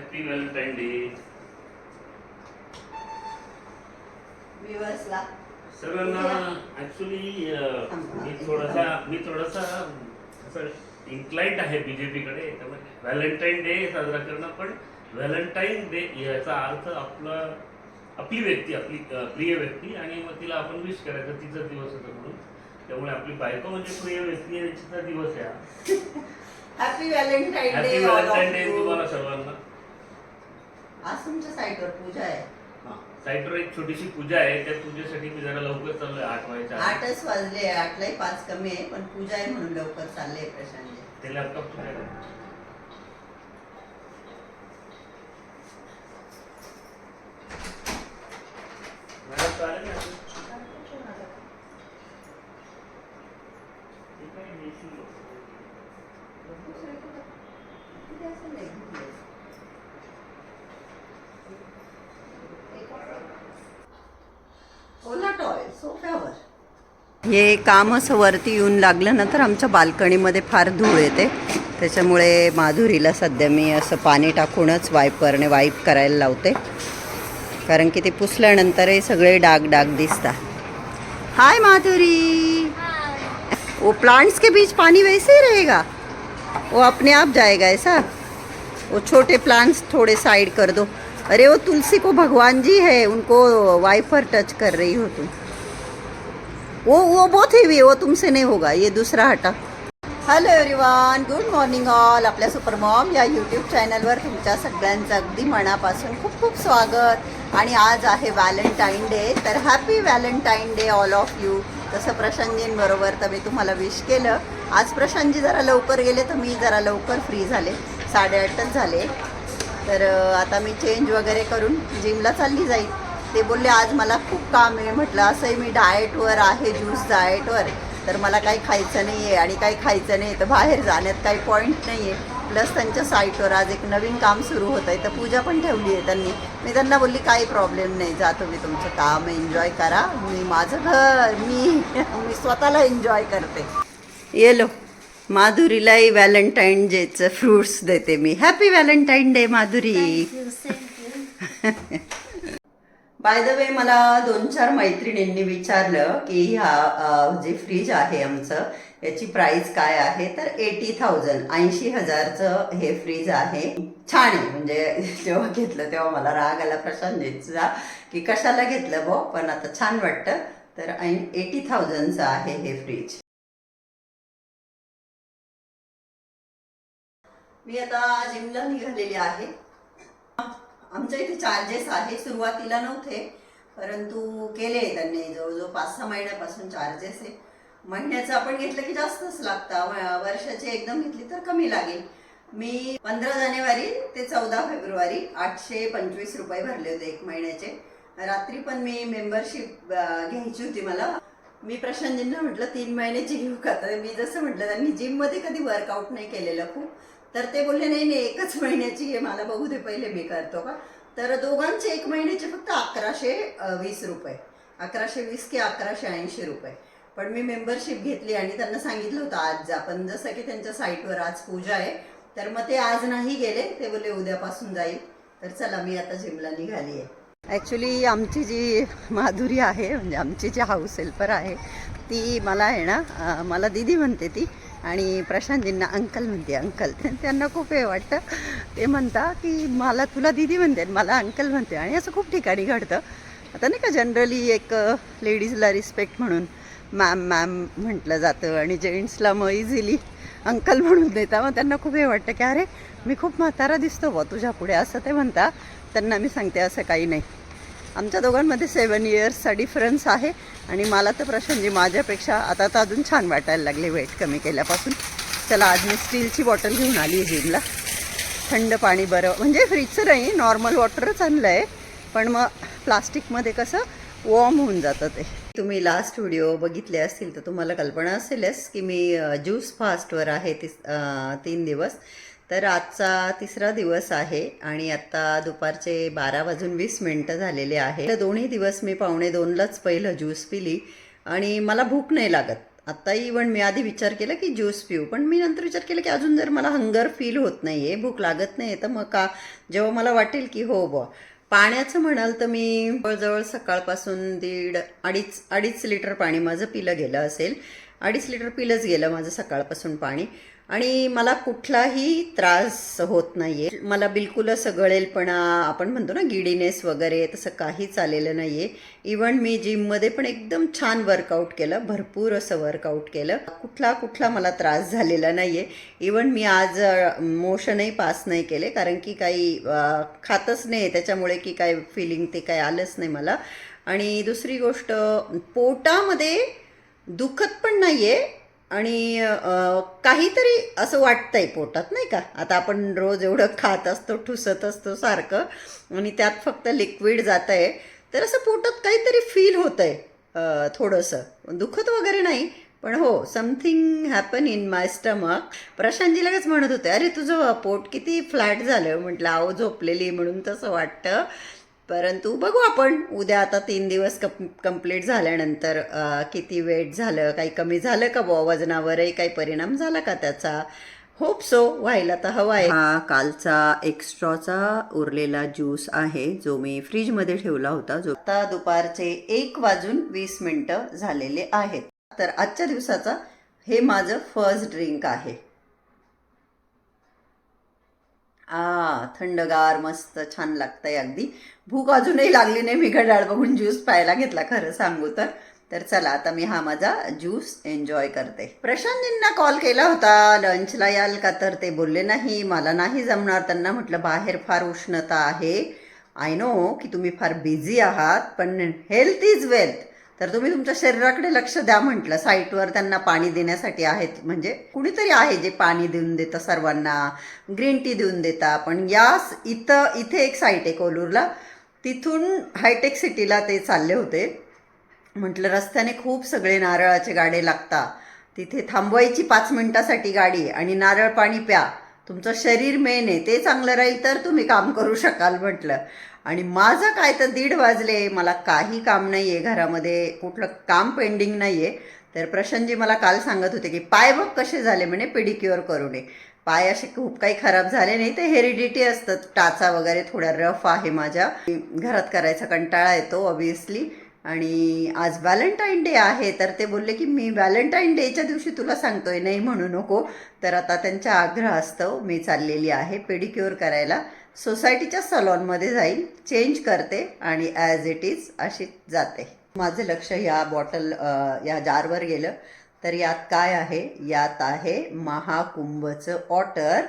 Happy Valentine day व्ह्युअर्सला सगळ्यांना actually मी थोडासा मी थोडासा असं इन्क्लाइंड आहे बीजेपीकडे त्यामुळे व्हॅलेंटाईन डे साजरा करणं पण व्हॅलेंटाईन डे याचा अर्थ आपला आपली व्यक्ती आपली प्रिय व्यक्ती आणि मग तिला आपण विश करायचं तिचा दिवस होता म्हणून. त्यामुळे आपली बायको म्हणजे प्रिय व्यक्ती आहे तिचा दिवस आहे. Happy valentine happy day valentine day तुम्हाला सर्वांना. आज तुमच्या साईटवर पूजा आहे. साईटवर एक छोटीशी पूजा आहे त्या पूजेसाठी मी जरा लवकर चाललोय आठ वाजायच्या आधी. आठच वाजले आठलाही पाच कमी आहे पण पूजा आहे म्हणून लवकर चालले प्रशांत ते लॅपटॉप तुझ्याकडे मॅडम चालेल ना? ठीक आहे, मी issue नको. ओला टॉय सोफ्यावर हे काम असं वरती येऊन लागलं ना तर आमच्या बाल्कनीमध्ये फार धूळ येते. त्याच्यामुळे माधुरीला सध्या मी असं पाणी टाकूनच वाईपरने वाईप करायला लावते. कारण की ते पुसल्यानंतर हे सगळे डाग डाग दिसतात. हाय माधुरी! वो प्लांट्स के बीच पानी वैसे ही रहेगा? वो अपने आप जाएगा ऐसा? वो छोटे प्लांट्स थोड़े साइड कर दो। अरे वो तुलसी को भगवान जी है उनको वाइपर टच कर रही हो तुम। वो वो बहुत हेवी है वो तुमसे नहीं होगा ये दूसरा हटा। Hello everyone good morning all आपल्या सुपरमॉम या यूट्यूब चॅनलवर तुमच्या सगळ्यांचं अगदी मनापासून खूप खूप स्वागत. आणि आज आहे व्हॅलेंटाईन डे तर happy valentine day all of you तसं प्रशांतजींबरोबर तर मी तुम्हाला विश केलं. आज प्रशांतजी जरा लवकर गेले तर मी जरा लवकर फ्री झाले. साडेआठच झाले. तर आता मी चेंज वगैरे करून जिमला चालली जाईल. ते बोलले आज मला खूप काम आहे. म्हटलं असंही मी डाएटवर आहे ज्यूस डाएटवर तर मला काही खायचं नाही आहे आणि काही खायचं नाही तर बाहेर जाण्यात काही पॉईंट नाही आहे प्लस त्यांच्या साईटवर आज एक नवीन काम सुरू होत आहे तर पूजा पण ठेवली आहे त्यांनी. मी त्यांना बोलली काही प्रॉब्लेम नाही जा तुम्ही तुमचं काम एन्जॉय करा. मी माझं घर मी मी स्वतःला एन्जॉय करते. येलो माधुरीलाही व्हॅलेंटाईन डेचं फ्रुट्स देते मी. Happy valentine day Madhuri. By the way मला दोन चार मैत्रिणींनी विचारलं की ह्या जे फ्रीज आहे आमचं याची प्राइस काय आहे? तर एटी थाउजंड ऐंशी हजारचं हे फ्रीज आहे. छान आहे. म्हणजे जेव्हा घेतलं तेव्हा मला राग आला प्रशांतजीचा की कशाला घेतलं बो? पण आता छान वाटतं. तर एटी थाउजंडचं आहे हे फ्रीज मी आता जिमला निघालेली आहे. आमच्या इथे चार्जेस आहे सुरुवातीला नव्हते परंतु केले त्यांनी. जवळजवळ पाच सहा महिन्यापासून चार्जेस आहे. महिन्याचं आपण घेतलं की जास्तच लागतं. वर्षाची वर्षाचे एकदम घेतली तर कमी लागेल. मी पंधरा जानेवारी ते चौदा फेब्रुवारी आठशे पंचवीस रुपये भरले होते एक महिन्याचे. रात्री पण मी मेंबरशिप घ्यायची होती मला. मी प्रशांतजींना म्हटलं तीन महिन्याची घेऊ का? तर मी जसं म्हटलं त्यांनी जिममध्ये कधी वर्कआउट नाही केलेलं खूप. तर ते बोलले नाही नाही एकच महिन्याची आहे मला बघू दे पहिले मी करतो का? तर दोघांचे एक महिन्याचे फक्त अकराशे वीस रुपये. अकराशे वीस की अकराशे ऐंशी रुपये. पण मी मेंबरशिप घेतली आणि त्यांना सांगितलं होतं आज जा. पण जसं की त्यांच्या साईटवर आज पूजा आहे तर मग ते आज नाही गेले. ते बोलले उद्यापासून जाईल. तर चला मी आता जिमला निघाली आहे. ॲक्च्युली आमची जी माधुरी आहे म्हणजे आमची जी हाऊस हेल्पर आहे ती मला आहे ना मला दिदी म्हणते ती. आणि प्रशांतजींना अंकल म्हणते अंकल. त्यांना खूप हे वाटतं. ते म्हणता की मला तुला दिदी म्हणते आणि मला अंकल म्हणते. आणि असं खूप ठिकाणी घडतं. आता नाही का जनरली एक लेडीजला रिस्पेक्ट म्हणून मॅम मॅम म्हटलं जातं आणि जेंट्सला मग इझिली अंकल म्हणून देता. मग त्यांना खूप हे वाटतं की अरे मी खूप म्हातारा दिसतो बा तुझ्या पुढे. असं ते म्हणता. त्यांना मी सांगते असं काही नाही. आमच्या दोघांमध्ये सेवन इयर्सचा डिफरन्स आहे आणि मला तर प्रशांतजी माझ्यापेक्षा आता तर अजून छान वाटायला लागले वेट कमी केल्यापासून. चला आज मी स्टीलची बॉटल घेऊन आली आहे जिमला थंड पाणी बरं म्हणजे फ्रीजचं नाही नॉर्मल वॉटरच आणलं आहे पण मग प्लास्टिकमध्ये कसं वॉर्म होऊन जातं ते. तुम्ही लास्ट व्हिडिओ बघितले असतील तर तुम्हाला कल्पना असेलच की मी ज्यूस फास्टवर आहे ती तीन दिवस. तर आजचा तिसरा दिवस आहे आणि आत्ता दुपारचे बारा वाजून वीस मिनटं झालेले आहे तर दोन्ही दिवस मी पावणे दोनलाच पहिलं ज्यूस पिली आणि मला भूक नाही लागत. आत्ता इवन मी आधी विचार केला की ज्यूस पिऊ पण मी नंतर विचार केला की अजून जर मला हंगर फील होत नाही आहे भूक लागत नाही आहे तर मग का? जेव्हा मला वाटेल की हो बुवा. पाण्याचं म्हणाल तर मी जवळजवळ सकाळपासून दीड अडीच अडीच लिटर पाणी माझं पिलं गेलं असेल. अडीच लिटर पिलंच गेलं माझं सकाळपासून पाणी. आणि मला कुठलाही त्रास होत नाही आहे मला बिलकुल असं गळेलपणा आपण म्हणतो ना गिडीनेस वगैरे तसं काहीच आलेलं नाही आहे इवन मी जिममध्ये पण एकदम छान वर्कआउट केलं भरपूर असं वर्कआउट केलं. कुठला कुठला मला त्रास झालेला नाही आहे इवन मी आज मोशनही पास नाही केले कारण की काही खातच नाही त्याच्यामुळे की काय फिलिंग ते काय आलंच नाही मला. आणि दुसरी गोष्ट पोटामध्ये दुखत पण नाही आहे आणि काहीतरी असं वाटतंय पोटात नाही का? आता आपण रोज एवढं खात असतो ठुसत असतो सारखं आणि त्यात फक्त लिक्विड जात आहे तर असं पोटात काहीतरी फील होतं आहे थोडंसं. दुखत वगैरे नाही पण हो something happen in my stomach. Prashantji लगेच म्हणत होते अरे तुझं पोट किती फ्लॅट झालं? म्हटलं आहो झोपलेली म्हणून तसं वाटतं. परंतु बघू आपण. उद्या आता तीन दिवस कप कंप्लीट झाल्यानंतर किती वेट झालं काही कमी झालं का बुवा वजनावरही? काही परिणाम झाला का त्याचा? होप सो व्हायला तर हवा आहे हा कालचा एक्स्ट्राचा उरलेला ज्यूस आहे जो मी फ्रीजमध्ये ठेवला होता जो आता दुपारचे एक वाजून वीस मिनटं झालेले आहेत. तर आजच्या दिवसाचा हे माझं फर्स्ट ड्रिंक आहे. आ थंडगार मस्त छान लागतंय अगदी. भूक अजूनही लागली नाही मी घड्याळ बघून ज्यूस प्यायला घेतला खरं सांगू तर. तर चला आता मी हा माझा ज्यूस एन्जॉय करते. प्रशांतजींना कॉल केला होता लंचला याल का तर? ते बोलले नाही मला नाही जमणार. त्यांना म्हटलं बाहेर फार उष्णता आहे. आय नो की तुम्ही फार बिझी आहात पण हेल्थ इज वेल्थ तर तुम्ही तुमच्या शरीराकडे लक्ष द्या म्हटलं. साईटवर त्यांना पाणी देण्यासाठी आहेत. म्हणजे कुणीतरी आहे जे पाणी देऊन देतं सर्वांना. ग्रीन टी देऊन देता पण या इथं इथे एक साईट आहे कोलूरला. तिथून हायटेक सिटीला ते चालले होते. म्हटलं रस्त्याने खूप सगळे नारळाचे गाडे लागतात. तिथे थांबवायची पाच मिनिटासाठी गाडी आणि नारळ पाणी प्या. तुमचं शरीर मेन आहे. ते चांगलं राहील तर तुम्ही काम करू शकाल म्हटलं. आणि माझं काय तर दीड वाजले मला काही काम नाही आहे घरामध्ये कुठलं काम पेंडिंग नाही आहे तर प्रशांतजी मला काल सांगत होते की पाय बघ कसे झाले म्हणे पेडिक्युअर करू नये पाय असे खूप काही खराब झाले नाही ते हेरिडिटी असतात. टाचा वगैरे थोड्या रफ आहे माझ्या. घरात करायचा कंटाळा येतो ऑब्विसली आणि आज व्हॅलेंटाईन डे आहे तर ते बोलले की मी व्हॅलेंटाईन डेच्या दिवशी तुला सांगतोय नाही म्हणू नको. तर आता त्यांच्या आग्रहास्तव मी चाललेली आहे पेडिक्युअर करायला. सोसायटीच्या सलॉनमध्ये जाईल चेंज करते आणि ॲज इट इज अशी जाते. माझं लक्ष या बॉटल या जारवर गेलं. तर यात काय आहे? यात आहे महाकुंभचं ऑटर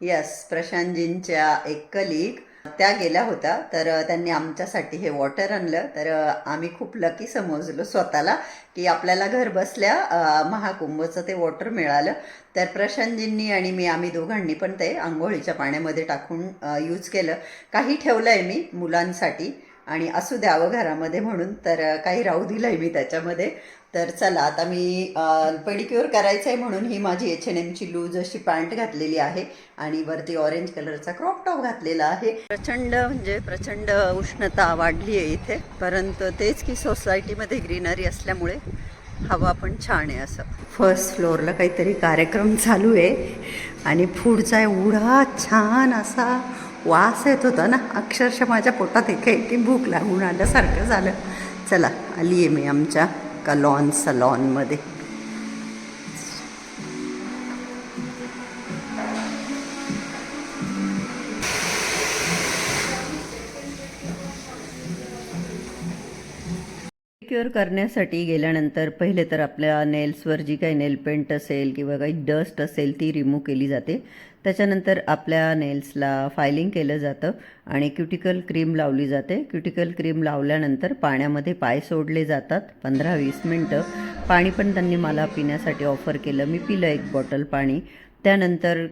यस प्रशांतजींच्या एक कलीग त्या गेल्या होत्या. तर त्यांनी आमच्यासाठी हे वॉटर आणलं. तर आम्ही खूप लकी समजलो स्वतःला की आपल्याला घर बसल्या महाकुंभचं ते वॉटर मिळालं. तर प्रशांतजींनी आणि मी आम्ही दोघांनी पण ते आंघोळीच्या पाण्यामध्ये टाकून यूज केलं. काही ठेवलं आहे मी मुलांसाठी आणि असू द्यावं घरामध्ये म्हणून तर काही राहू दिलं आहे मी त्याच्यामध्ये. तर चला आता मी पेडिक्युअर करायचं आहे म्हणून ही माझी एच एन एमची लूज अशी पॅन्ट घातलेली आहे आणि वरती ऑरेंज कलरचा क्रॉप टॉप घातलेला आहे. प्रचंड म्हणजे प्रचंड उष्णता वाढली आहे इथे परंतु तेच की सोसायटीमध्ये ग्रीनरी असल्यामुळे हवा पण छान आहे असं. फर्स्ट फ्लोअरला काहीतरी कार्यक्रम चालू आहे आणि पुढचा एवढा छान असा वास येत होता ना अक्षरशः माझ्या पोटात एका एकी भूक लागून आल्यासारखं झालं. चला आली आहे मी आमच्या कलॉन सलॉनमध्ये क्युअर करण्यासाठी गेल्यानंतर पहिले तर आपल्या नेल्सवर जी काही नेल पेंट असेल किंवा काही डस्ट असेल ती रिमूव्ह केली जाते. त्याच्यानंतर आपल्या नेल्सला फायलिंग केलं जातं आणि क्युटिकल क्रीम लावली जाते. क्युटिकल क्रीम लावल्यानंतर पाण्यामध्ये पाय सोडले जातात. पंधरा वीस मिनटं. पाणी पण त्यांनी मला पिण्यासाठी ऑफर केलं. मी पिलं एक बॉटल पाणी. त्यानंतर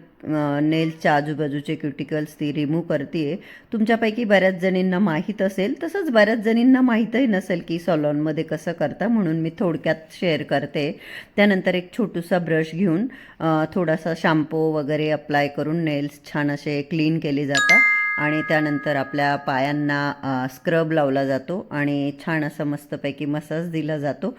नेल्सच्या आजूबाजूचे क्युटिकल्स ती रिमूव्ह करते तुमच्यापैकी बऱ्याच जणींना माहीत असेल तसंच बऱ्याच जणींना माहीतही नसेल की सॉलॉनमध्ये कसं करता म्हणून मी थोडक्यात शेअर करते. त्यानंतर एक छोटूसा ब्रश घेऊन थोडासा शॅम्पू वगैरे अप्लाय करून नेल्स छान असे क्लीन केले जातात आणि त्यानंतर आपल्या पायांना स्क्रब लावला जातो आणि छान असं मस्तपैकी मसाज दिला जातो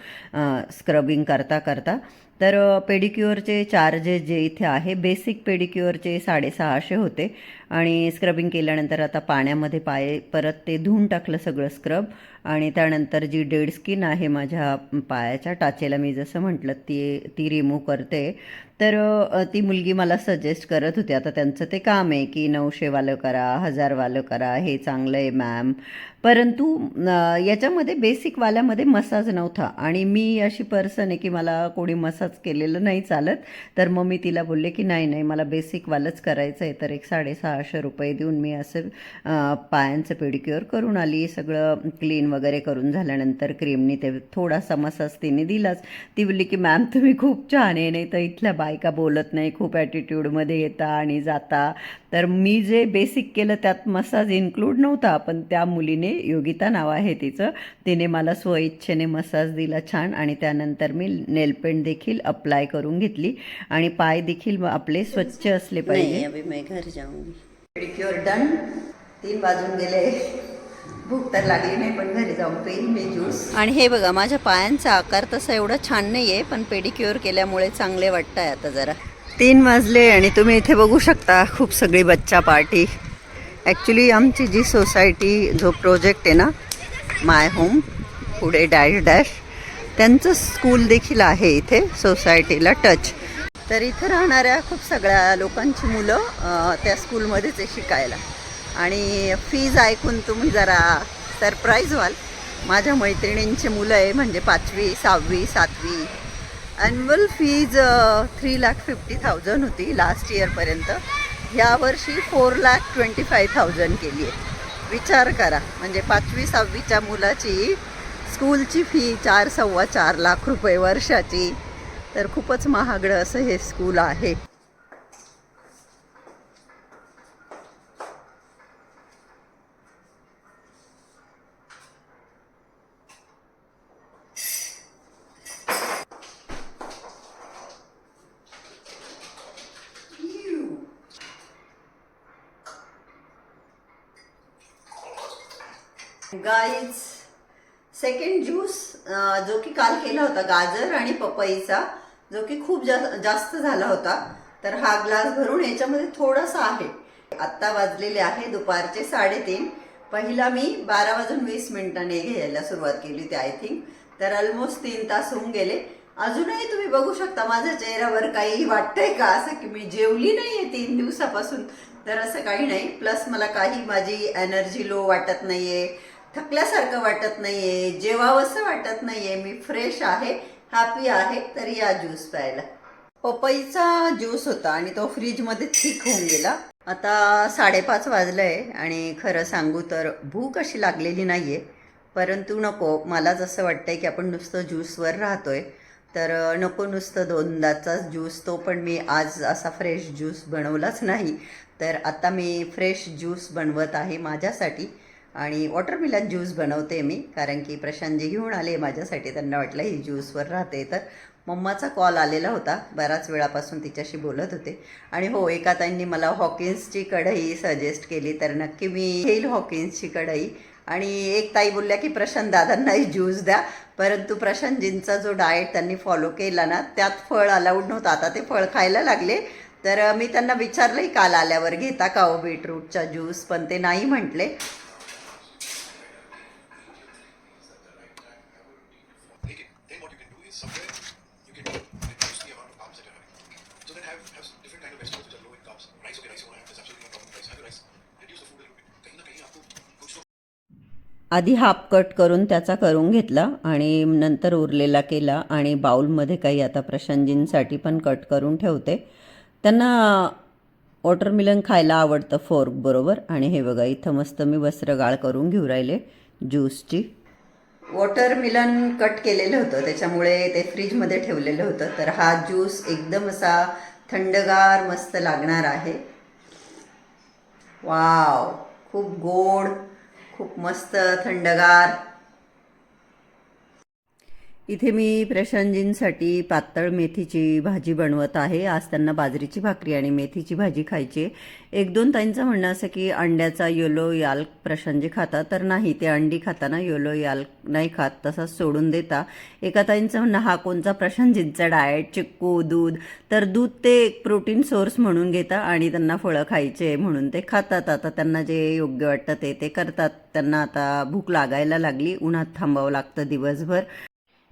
स्क्रबिंग करता करता तर पेडिक्युअरचे चार्जेस जे इथे आहे बेसिक पेडिक्युअरचे साडेसहाशे होते. आणि स्क्रबिंग केल्यानंतर आता पाण्यामध्ये पाय परत ते धुवून टाकलं सगळं स्क्रब आणि त्यानंतर जी डेड स्किन आहे माझ्या पायाच्या टाचेला मी जसं म्हटलं ती ती रिमूव्ह करते. तर ती मुलगी मला सजेस्ट करत होती. आता त्यांचं ते काम आहे की नऊशेवालं करा हजारवालं करा हे चांगलं आहे मॅम परंतु याच्यामध्ये बेसिकवाल्यामध्ये मसाज नव्हता. आणि मी अशी पर्सन आहे की मला कोणी मसाज केलेलं नाही चालत. तर मग मी तिला बोलले की नाही नाही मला बेसिकवालंच करायचं आहे तर एक साडेसहाशे रुपये देऊन मी असं पायांचं पेडिक्युअर करून आली. सगळं क्लीन वगैरे करून झाल्यानंतर क्रीमनी ते थोडासा मसाज तिने दिलाच. ती बोलली की मॅम तुम्ही खूप छान आहे. नाही तर इथल्या बायका बोलत नाही. खूप ॲटिट्यूडमध्ये येता आणि जाता. तर मी जे बेसिक केलं त्यात मसाज इन्क्लूड नव्हता. पण त्या मुलीने योगिता नाव आहे तिचं तिने मला स्वइच्छेने मसाज दिला छान. आणि त्यानंतर मी नेलपेंट देखील अप्लाय करून घेतली. आणि पाय देखील आपले स्वच्छ असले पाहिजे. अभी मैं घर जाऊंगी. पेडिक्युअर डन तीन वाजून गेले. भूक तर लागली नाही पण घरी जाऊन पेन मी ज्यूस आणि हे बघा माझ्या पायांचा आकार तसा एवढा छान नाही आहे पण पेडिक्युअर केल्यामुळे चांगले वाटत आहे आता जरा. तीन वाजले आणि तुम्ही इथे बघू शकता खूप सगळी बच्चा पार्टी. ॲक्च्युली आमची जी सोसायटी जो प्रोजेक्ट आहे ना माय होम पुढे डॅश डॅश त्यांचं स्कूल देखील आहे इथे सोसायटीला टच तर इथं राहणाऱ्या खूप सगळ्या लोकांची मुलं त्या स्कूलमध्येच आहे शिकायला. आणि फीज ऐकून तुम्ही जरा सरप्राईज व्हाल. माझ्या मैत्रिणींची मुलं आहे म्हणजे पाचवी सहावी सातवी. Annual fees three lakh fifty thousand होती लास्ट इयरपर्यंत यावर्षी four lakh twenty five thousand केली आहे. विचार करा. म्हणजे पाचवी सहावीच्या मुलाची स्कूलची फी चार सव्वा चार लाख रुपये वर्षाची. तर खूपच महागडं असं हे स्कूल आहे. गाईज सेकंड ज्यूस जो की काल केला होता गाजर आणि पपईचा जो की खूप जा- जास्त झाला होता तर हा ग्लास भरून याच्यामध्ये थोडासा आहे. आत्ता वाजलेले आहे दुपारचे साडेतीन. पहिला मी बारा वाजून वीस मिनिटांनी घ्यायला सुरुवात केली होती आय थिंक तर ऑलमोस्ट तीन तास होऊन गेले. अजूनही तुम्ही बघू शकता माझ्या चेहऱ्यावर काही वाटतंय का असं की मी जेवली नाही आहे तीन दिवसापासून? तर असं काही नाही. प्लस मला काही माझी एनर्जी लो वाटत नाही आहे थकल्यासारखं वाटत नाही आहे जेवावंसं वाटत नाही आहे मी फ्रेश आहे. हॅपी आहे तर या ज्यूस प्यायला. हो, पपईचा ज्यूस होता आणि तो फ्रीजमध्ये थिक होऊन गेला. आता साडेपाच वाजलं आहे आणि खरं सांगू तर भूक अशी लागलेली नाही आहे परंतु नको मला जसं वाटतंय की आपण नुसतं ज्यूसवर राहतोय. तर नको नुसतं दोनदाचाच ज्यूस तो पण मी आज असा फ्रेश ज्यूस बनवलाच नाही. तर आता मी फ्रेश ज्यूस बनवत आहे माझ्यासाठी. आणि वॉटरमिलन ज्यूस बनवते मी कारण की प्रशांतजी घेऊन आले माझ्यासाठी त्यांना वाटलं ही ज्यूसवर राहते. तर मम्माचा कॉल आलेला होता बऱ्याच वेळापासून तिच्याशी बोलत होते. आणि हो एका ताईंनी मला हॉकिन्सची कढई सजेस्ट केली तर नक्की मी घेईल हॉकिन्सची कढई. आणि एक ताई बोलल्या की प्रशांत दादांनाही ज्यूस द्या. परंतु प्रशांतजींचा जो डाएट त्यांनी फॉलो केला ना त्यात फळ अलाउड नव्हतं. आता ते फळ खायला लागले. तर मी त्यांना विचारलंही काल आल्यावर घेता का हो बीटरूटचा ज्यूस पण ते नाही म्हटले. आधी हाफ कट करून त्याचा करून घेतला आणि नंतर उरलेला केला आणि बाउलमध्ये काही आता प्रशांतजींसाठी पण कट करून ठेवते. त्यांना वॉटरमिलन खायला आवडतं फोर्क बरोबर आणि हे बघा इथं मस्त मी वस्त्रगाळ करून घेऊ राहिले ज्यूसची. वॉटरमिलन कट केलेलं होतं त्याच्यामुळे ते फ्रीजमध्ये ठेवलेलं होतं. तर हा ज्यूस एकदम असा थंडगार मस्त लागणार आहे. वाव खूप गोड खूप मस्त थंडगार. इथे मी प्रशांतजींसाठी पातळ मेथीची भाजी बनवत आहे. आज त्यांना बाजरीची भाकरी आणि मेथीची भाजी खायची. एक दोन ताईंचं म्हणणं असं की अंड्याचा योलो याल प्रशांतजी खाता तर नाही ते अंडी खाताना योलो याल नाही खात तसाच सोडून देता. एका ताईंचं म्हणणं हा कोणचा प्रशांतजींचा डाएट चिक्कू दूध. तर दूध ते एक प्रोटीन सोर्स म्हणून घेता आणि त्यांना फळं खायचे म्हणून ते खातात. आता त्यांना जे योग्य वाटतं ते ते करतात. त्यांना आता भूक लागायला लागली उन्हात थांबावं लागतं दिवसभर.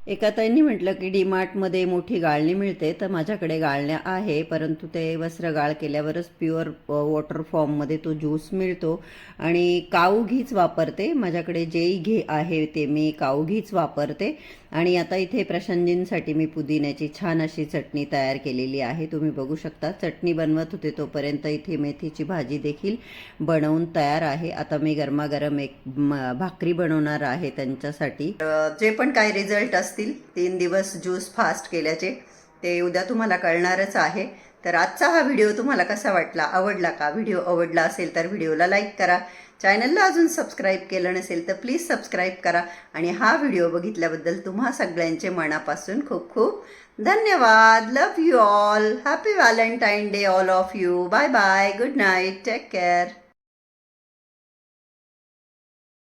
एका ताईंनी म्हटलं की डीमार्टमध्ये मोठी गाळणी मिळते तर माझ्याकडे गाळण्या आहे परंतु ते वस्त्र गाळ केल्यावरच प्युअर वॉटर फॉर्ममध्ये तो ज्यूस मिळतो आणि काऊ घीच वापरते. माझ्याकडे जेही घे आहे ते मी काऊ घीच वापरते. आणि आता इथे प्रशांतजींसाठी मी पुदिन्याची छान अशी चटणी तयार केलेली आहे. तुम्ही बघू शकता चटणी बनवत होते तोपर्यंत इथे मेथीची भाजी देखील बनवून तयार आहे. आता मी गरमागरम एक भाकरी बनवणार आहे त्यांच्यासाठी. जे पण काय रिझल्ट असतील तीन दिवस ज्यूस फास्ट केल्याचे ते उद्या तुम्हाला कळणारच आहे. तर आजचा हा व्हिडिओ तुम्हाला कसा वाटला? आवडला का? व्हिडिओ आवडला असेल तर व्हिडिओला लाईक करा. चॅनलला अजून सबस्क्राईब केलं नसेल तर प्लीज सबस्क्राईब करा. आणि हा व्हिडिओ बघितल्याबद्दल तुम्हा सगळ्यांचे मनापासून खूप खूप धन्यवाद. Love you all happy valentine day all of you bye bye good night take care